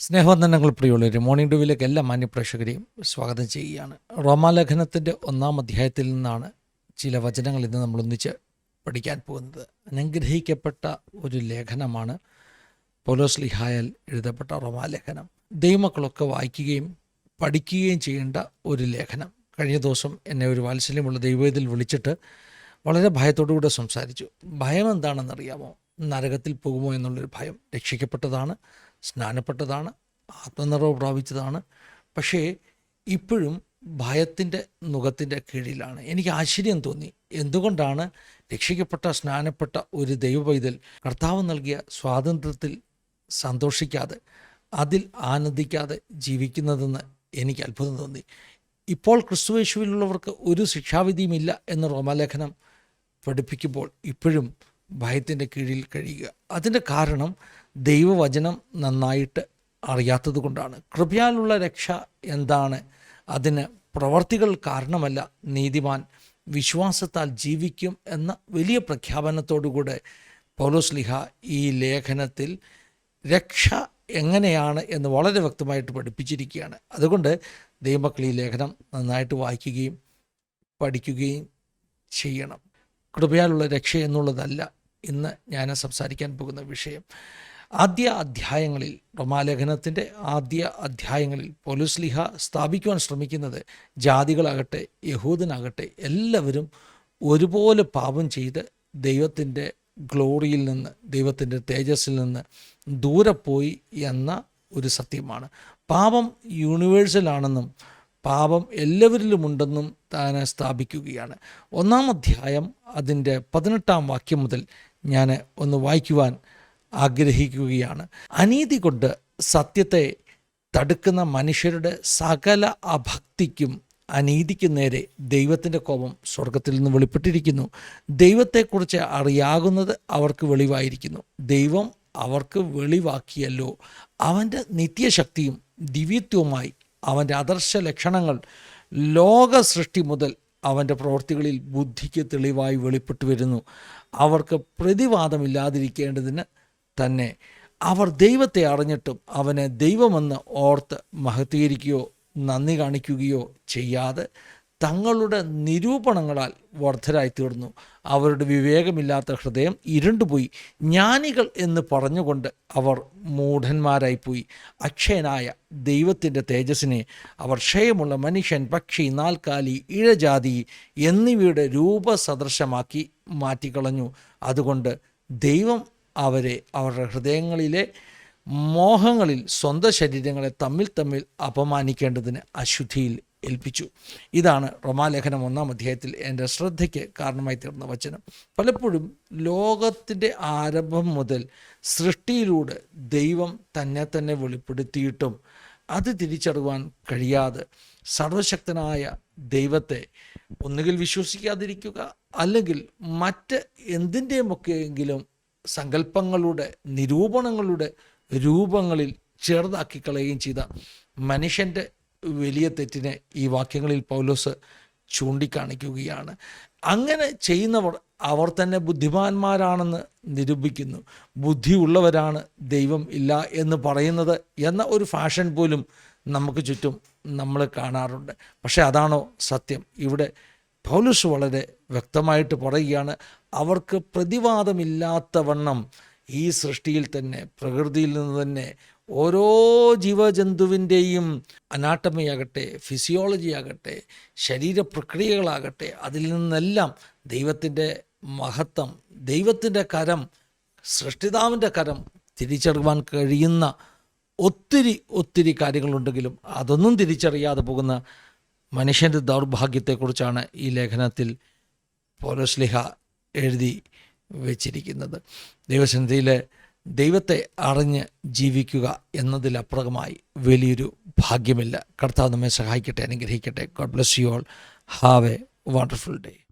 സ്നേഹവന്ദനങ്ങൾ പ്രിയുള്ളവർ morning ഡ്യൂവിലേക്ക് എല്ലാ മാന്യപ്രേക്ഷകരെയും സ്വാഗതം ചെയ്യുകയാണ്. റോമാലേഖനത്തിന്റെ ഒന്നാം അധ്യായത്തിൽ നിന്നാണ് ചില വചനങ്ങൾ ഇന്ന് നമ്മൾ ഒന്നിച്ച് പഠിക്കാൻ പോകുന്നത്. അനുഗ്രഹിക്കപ്പെട്ട ഒരു ലേഖനമാണ് പൗലോസ് ലിഹായൽ എഴുതപ്പെട്ട റോമാലേഖനം. ദൈവമക്കളൊക്കെ വായിക്കുകയും പഠിക്കുകയും ചെയ്യേണ്ട ഒരു ലേഖനം. കഴിഞ്ഞ ദിവസം എന്നെ ഒരു വാത്സല്യമുള്ള ദൈവത്തിൽ വിളിച്ചിട്ട് വളരെ ഭയത്തോടുകൂടെ സംസാരിച്ചു. ഭയം എന്താണെന്നറിയാമോ? നരകത്തിൽ പോകുമോ എന്നുള്ളൊരു ഭയം രക്ഷിക്കപ്പെട്ടതാണ്. സ്നാനപ്പെട്ടതാണ് ആത്മനിറവ് പ്രാപിച്ചതാണ്. പക്ഷേ ഇപ്പോഴും ഭയത്തിന്റെ മുഖത്തിന്റെ കീഴിലാണ്. എനിക്ക് ആശ്ചര്യം തോന്നി. എന്തുകൊണ്ടാണ് രക്ഷിക്കപ്പെട്ട സ്നാനപ്പെട്ട ഒരു ദൈവപൈതൽ കർത്താവ് നൽകിയ സ്വാതന്ത്ര്യത്തിൽ സന്തോഷിക്കാതെ അതിൽ ആനന്ദിക്കാതെ ജീവിക്കുന്നതെന്ന് എനിക്ക് അത്ഭുതം തോന്നി. ഇപ്പോൾ ക്രിസ്തുവേശുവിലുള്ളവർക്ക് ഒരു ശിക്ഷാവിധിയുമില്ല എന്ന് റോമാലേഖനം പഠിപ്പിക്കുമ്പോൾ ഇപ്പോഴും ഭയത്തിന്റെ കീഴിൽ കഴിയുക. അതിന്റെ കാരണം ദൈവവചനം നന്നായിട്ട് അറിയാത്തത് കൊണ്ടാണ്. കൃപയാലുള്ള രക്ഷ എന്താണ്? അതിന് പ്രവർത്തികൾ കാരണമല്ല. നീതിമാൻ വിശ്വാസത്താൽ ജീവിക്കും എന്ന വലിയ പ്രഖ്യാപനത്തോടുകൂടെ പൗലോസ് ലിഹ ഈ ലേഖനത്തിൽ രക്ഷ എങ്ങനെയാണ് എന്ന് വളരെ വ്യക്തമായിട്ട് പഠിപ്പിച്ചിരിക്കുകയാണ്. അതുകൊണ്ട് ദൈവമക്കൾ ഈ ലേഖനം നന്നായിട്ട് വായിക്കുകയും പഠിക്കുകയും ചെയ്യണം. കൃപയാലുള്ള രക്ഷ എന്നുള്ളതല്ല. ഇന്ന് ഞാൻ സംസാരിക്കാൻ പോകുന്ന വിഷയം. ആദ്യ അധ്യായങ്ങളിൽ റോമാലേഖനത്തിന്റെ ആദ്യ അധ്യായങ്ങളിൽ പോലീസ്ലിഹ സ്ഥാപിക്കുവാൻ ശ്രമിക്കുന്നത് ജാതികളാകട്ടെ യഹൂദനാകട്ടെ എല്ലാവരും ഒരുപോലെ പാപം ചെയ്ത് ദൈവത്തിന്റെ ഗ്ലോറിയിൽ നിന്ന് ദൈവത്തിന്റെ തേജസ്സിൽ നിന്ന് ദൂരെ പോയി എന്ന ഒരു സത്യമാണ്. പാപം യൂണിവേഴ്സലാണെന്നും പാപം എല്ലാവരിലുമുണ്ടെന്നും താൻ സ്ഥാപിക്കുകയാണ്. ഒന്നാം അധ്യായം അതിന്റെ പതിനെട്ടാം വാക്യം മുതൽ ഞാൻ ഒന്ന് വായിക്കുവാൻ ആഗ്രഹിക്കുകയാണ്. അനീതി കൊണ്ട് സത്യത്തെ തടുക്കുന്ന മനുഷ്യരുടെ സകല അഭക്തിക്കും അനീതിക്ക് നേരെ ദൈവത്തിന്റെ കോപം സ്വർഗത്തിൽ നിന്ന് വെളിപ്പെട്ടിരിക്കുന്നു. ദൈവത്തെക്കുറിച്ച് അറിയാകുന്നത് അവർക്ക് വെളിവായിരിക്കുന്നു. ദൈവം അവർക്ക് വെളിവാക്കിയല്ലോ. അവന്റെ നിത്യശക്തിയും ദിവ്യത്വവുമായി അവന്റെ ആദർശ ലക്ഷണങ്ങൾ ലോക സൃഷ്ടി മുതൽ അവന്റെ പ്രവൃത്തികളിൽ ബുദ്ധിക്ക് തെളിവായി വെളിപ്പെട്ടു വരുന്നു. അവർക്ക് പ്രതിവാദമില്ലാതിരിക്കേണ്ടതിന് തന്നെ അവർ ദൈവത്തെ അറിഞ്ഞിട്ടും അവനെ ദൈവമെന്ന് ഓർത്ത് മഹത്തീകരിക്കുകയോ നന്ദി കാണിക്കുകയോ ചെയ്യാതെ തങ്ങളുടെ നിരൂപണങ്ങളാൽ വർദ്ധരായി തീർന്നു അവരുടെ വിവേകമില്ലാത്ത ഹൃദയം ഇരുണ്ടുപോയി. ജ്ഞാനികൾ എന്ന് പറഞ്ഞുകൊണ്ട് അവർ മൂഢന്മാരായിപ്പോയി. അക്ഷയനായ ദൈവത്തിന്റെ തേജസ്സിനെ അവർ ക്ഷയമുള്ള മനുഷ്യൻ പക്ഷി നാൽക്കാലി ഇഴജാതി എന്നിവയുടെ രൂപസദൃശമാക്കി മാറ്റിക്കളഞ്ഞു. അതുകൊണ്ട് ദൈവം അവരെ അവരുടെ ഹൃദയങ്ങളിലെ മോഹങ്ങളിൽ സ്വന്തം ശരീരങ്ങളെ തമ്മിൽ തമ്മിൽ അപമാനിക്കേണ്ടതിന് അശുദ്ധിയിൽ ഏൽപ്പിച്ചു. ഇതാണ് റോമാലേഖനം ഒന്നാം അധ്യായത്തിൽ എന്റെ ശ്രദ്ധയ്ക്ക് കാരണമായി തീർന്ന വചനം. പലപ്പോഴും ലോകത്തിന്റെ ആരംഭം മുതൽ സൃഷ്ടിയിലൂടെ ദൈവം തന്നെ തന്നെ വെളിപ്പെടുത്തിയിട്ടും അത് തിരിച്ചറിവാൻ കഴിയാതെ സർവശക്തനായ ദൈവത്തെ ഒന്നുകിൽ വിശ്വസിക്കാതിരിക്കുക അല്ലെങ്കിൽ മറ്റ് എന്തിന്റെയുമൊക്കെയെങ്കിലും സങ്കല്പങ്ങളുടെ നിരൂപണങ്ങളുടെ രൂപങ്ങളിൽ കളയുകയും ചെയ്ത മനുഷ്യന്റെ വലിയ തെറ്റിനെ ഈ വാക്യങ്ങളിൽ പൗലോസ് ചൂണ്ടിക്കാണിക്കുകയാണ്. അങ്ങനെ ചെയ്യുന്നവർ അവർ തന്നെ ബുദ്ധിമാന്മാരാണെന്ന് നിരൂപിക്കുന്നു. ബുദ്ധിയുള്ളവരാണ് ദൈവം ഇല്ല എന്ന് പറയുന്നത് എന്ന ഒരു ഫാഷൻ പോലും നമുക്ക് ചുറ്റും നമ്മൾ കാണാറുണ്ട്. പക്ഷേ അതാണോ സത്യം? ഇവിടെ പൗലുസ് വളരെ വ്യക്തമായിട്ട് പറയുകയാണ് അവർക്ക് പ്രതിവാദമില്ലാത്ത വണ്ണം ഈ സൃഷ്ടിയിൽ തന്നെ പ്രകൃതിയിൽ നിന്ന് തന്നെ ഓരോ ജീവജന്തുവിന്റെയും അനാട്ടമി ആകട്ടെ ഫിസിയോളജി ആകട്ടെ ശരീരപ്രക്രിയകളാകട്ടെ അതിൽ നിന്നെല്ലാം ദൈവത്തിന്റെ മഹത്വം ദൈവത്തിന്റെ കരം സൃഷ്ടിതാവിന്റെ കരം തിരിച്ചറിവാൻ കഴിയുന്ന ഒത്തിരി ഒത്തിരി കാര്യങ്ങളുണ്ടെങ്കിലും അതൊന്നും തിരിച്ചറിയാതെ പോകുന്ന മനുഷ്യന്റെ ദൗർഭാഗ്യത്തെക്കുറിച്ചാണ് ഈ ലേഖനത്തിൽ പോലോസ്ലിഹ എഴുതി വെച്ചിരിക്കുന്നത്. ദൈവസന്നിധിയിലെ ദൈവത്തെ അറിഞ്ഞ് ജീവിക്കുക എന്നതിലപ്പുറമായി വലിയൊരു ഭാഗ്യമില്ല. കർത്താവ് നമ്മെ സഹായിക്കട്ടെ അനുഗ്രഹിക്കട്ടെ. God bless you all have a wonderful day